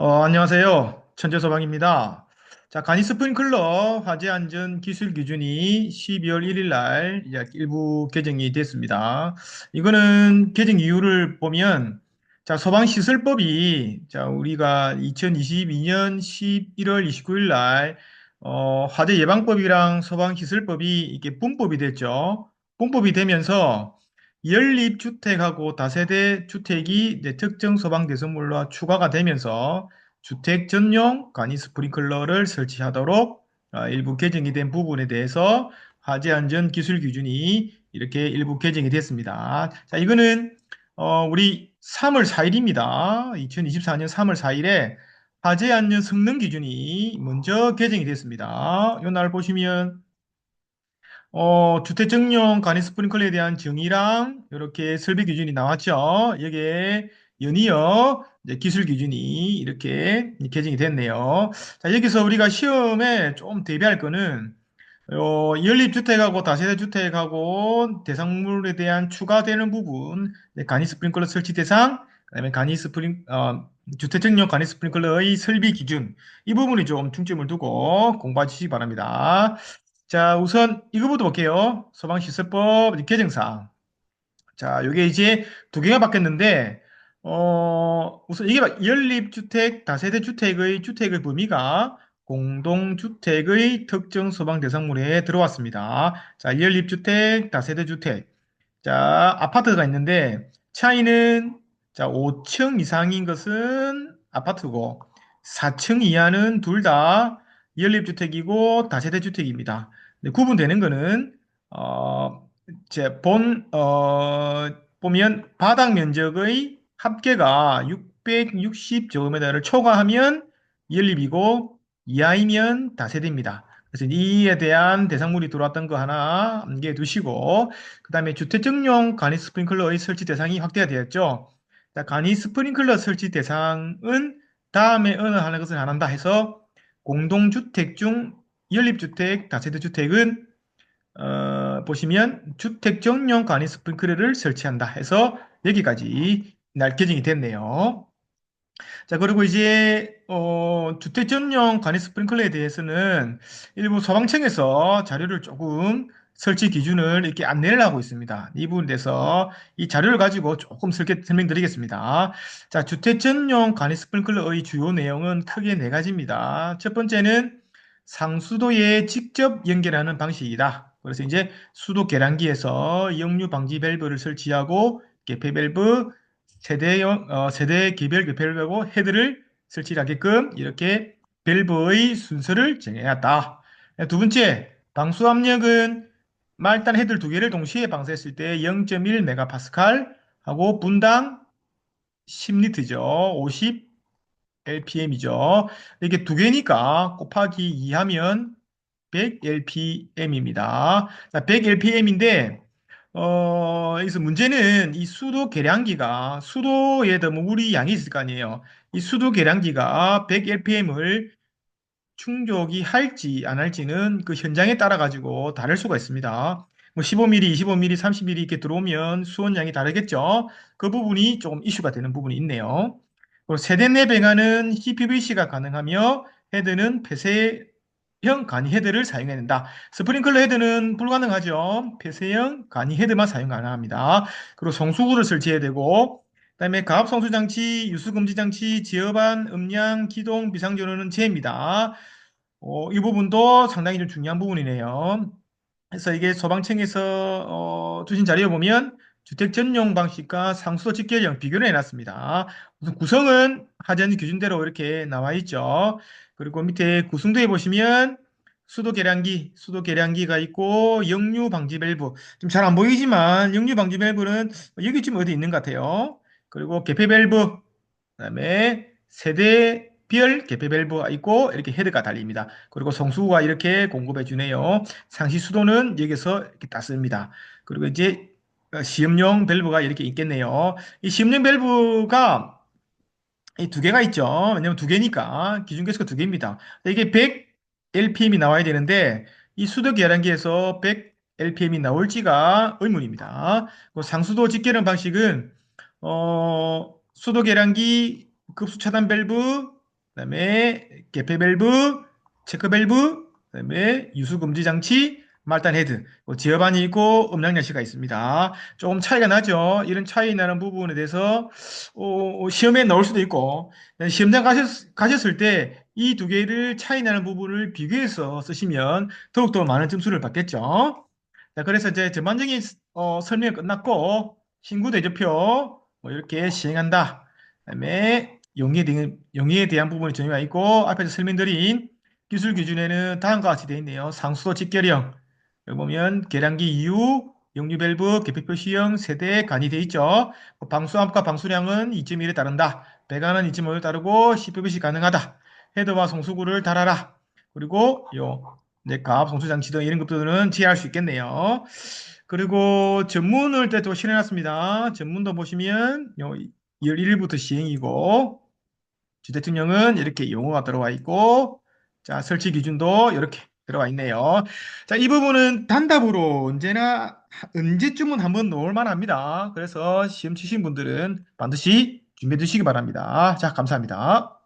어, 안녕하세요. 천재소방입니다. 자, 간이 스프링클러 화재 안전 기술 기준이 12월 1일 날 일부 개정이 됐습니다. 이거는 개정 이유를 보면 자, 소방 시설법이 자, 우리가 2022년 11월 29일 날 어, 화재 예방법이랑 소방 시설법이 이게 분법이 됐죠. 분법이 되면서 연립주택하고 다세대 주택이 특정 소방대선물로 추가가 되면서 주택 전용 간이 스프링클러를 설치하도록 어, 일부 개정이 된 부분에 대해서 화재 안전 기술 기준이 이렇게 일부 개정이 됐습니다. 자, 이거는 어, 우리 3월 4일입니다. 2024년 3월 4일에 화재 안전 성능 기준이 먼저 개정이 됐습니다. 이 날 보시면 어, 주택정용 간이 스프링클러에 대한 정의랑 이렇게 설비 기준이 나왔죠. 여기에 연이어 기술 기준이 이렇게 개정이 됐네요. 자, 여기서 우리가 시험에 좀 대비할 거는 어, 연립주택하고 다세대 주택하고 대상물에 대한 추가되는 부분, 네, 간이 스프링클러 설치 대상, 그다음에 간이 스프링 어, 주택정용 간이 스프링클러의 설비 기준 이 부분이 좀 중점을 두고 공부해 주시기 바랍니다. 자, 우선 이거부터 볼게요. 소방시설법 개정사항. 자, 요게 이제 두 개가 바뀌었는데, 어, 우선 이게 연립주택, 다세대 주택의 주택의 범위가 공동주택의 특정 소방 대상물에 들어왔습니다. 자, 연립주택, 다세대 주택. 자, 아파트가 있는데, 차이는, 자, 5층 이상인 것은 아파트고, 4층 이하는 둘 다 연립주택이고 다세대 주택입니다. 구분되는 거는 어, 제 본, 어, 보면 바닥 면적의 합계가 660제곱미터를 초과하면 연립이고 이하이면 다세대입니다. 그래서 이에 대한 대상물이 들어왔던 거 하나 암기해 두시고 그 다음에 주택정용 간이 스프링클러의 설치 대상이 확대가 되었죠. 간이 스프링클러 설치 대상은 다음에 어느 하나 것을 안 한다 해서 공동주택 중 연립주택, 다세대 주택은 어, 보시면 주택 정용 간이 스프링클러를 설치한다 해서 여기까지 날 개정이 됐네요. 자, 그리고 이제 어, 주택 전용 간이 스프링클러에 대해서는 일부 소방청에서 자료를 조금 설치 기준을 이렇게 안내를 하고 있습니다. 이 부분에 대해서 이 자료를 가지고 조금 설명드리겠습니다. 자, 주택 전용 간이 스프링클러의 주요 내용은 크게 네 가지입니다. 첫 번째는 상수도에 직접 연결하는 방식이다. 그래서 이제 수도 계량기에서 역류 방지 밸브를 설치하고 개폐 밸브, 세대형, 어, 세대 개별 개폐 밸브하고 헤드를 설치하게끔 이렇게 밸브의 순서를 정해놨다. 두 번째, 방수 압력은 말단 헤드 두 개를 동시에 방수했을 때 0.1 메가파스칼 하고 분당 10리터죠. 50 LPM이죠. 이게 두 개니까 곱하기 2 하면 100 LPM입니다. 100 LPM인데 어, 문제는 이 수도 계량기가 수도에 더 물이 양이 있을 거 아니에요. 이 수도 계량기가 100 LPM을 충족이 할지 안 할지는 그 현장에 따라 가지고 다를 수가 있습니다. 뭐 15mm, 25mm, 30mm 이렇게 들어오면 수온량이 다르겠죠. 그 부분이 조금 이슈가 되는 부분이 있네요. 세대 내 배관은 CPVC가 가능하며 헤드는 폐쇄형 간이 헤드를 사용해야 된다. 스프링클러 헤드는 불가능하죠. 폐쇄형 간이 헤드만 사용 가능합니다. 그리고 성수구를 설치해야 되고 그다음에 가압 성수 장치, 유수 금지 장치, 지어반, 음량, 기동, 비상 전원은 제입니다. 어, 이 부분도 상당히 좀 중요한 부분이네요. 그래서 이게 소방청에서 어, 주신 자료에 보면 주택 전용 방식과 상수도 직결형 비교를 해놨습니다. 우선 구성은 하전 기준대로 이렇게 나와 있죠. 그리고 밑에 구성도에 보시면 수도 계량기, 수도 계량기가 있고 역류 방지 밸브. 좀 잘 안 보이지만 역류 방지 밸브는 여기쯤 어디 있는 것 같아요. 그리고 개폐 밸브, 그다음에 세대별 개폐 밸브가 있고 이렇게 헤드가 달립니다. 그리고 성수가 이렇게 공급해 주네요. 상시 수도는 여기서 이렇게 땄습니다. 그리고 이제 어, 시음용 밸브가 이렇게 있겠네요. 이 시음용 밸브가 이 두 개가 있죠. 왜냐면 두 개니까 기준 개수가 두 개입니다. 이게 100 LPM이 나와야 되는데 이 수도 계량기에서 100 LPM이 나올지가 의문입니다. 상수도 직계량 방식은 어, 수도 계량기 급수 차단 밸브 그다음에 개폐 밸브, 체크 밸브, 그다음에 유수 금지 장치, 말단 헤드, 뭐 지어반이 있고 음량 여시가 있습니다. 조금 차이가 나죠. 이런 차이 나는 부분에 대해서 어, 시험에 나올 수도 있고 시험장 가셨, 가셨을 때 이 두 개를 차이 나는 부분을 비교해서 쓰시면 더욱더 많은 점수를 받겠죠. 자, 그래서 이제 전반적인 어, 설명이 끝났고 신구 대조표 뭐 이렇게 시행한다. 그다음에 용의에 대한, 용의에 대한 부분이 정의가 있고 앞에서 설명드린 기술 기준에는 다음과 같이 되어 있네요. 상수도 직결형 여기 보면 계량기 이후 역류 밸브 개폐 표시형 세대 간이 되어 있죠. 뭐 방수압과 방수량은 2.1에 따른다. 배관은 2.5에 따르고 CPVC 가능하다. 헤더와 송수구를 달아라. 그리고 요 넷갑, 송수 장치 등 이런 것들은 지혜할 수 있겠네요. 그리고 전문을 때또 실어놨습니다. 전문도 보시면 요 11일부터 시행이고 주대통령은 이렇게 용어가 들어와 있고 자 설치 기준도 이렇게 들어가 있네요. 자, 이 부분은 단답으로 언제나 언제쯤은 한번 넣을 만 합니다. 그래서 시험 치신 분들은 반드시 준비해 두시기 바랍니다. 자, 감사합니다.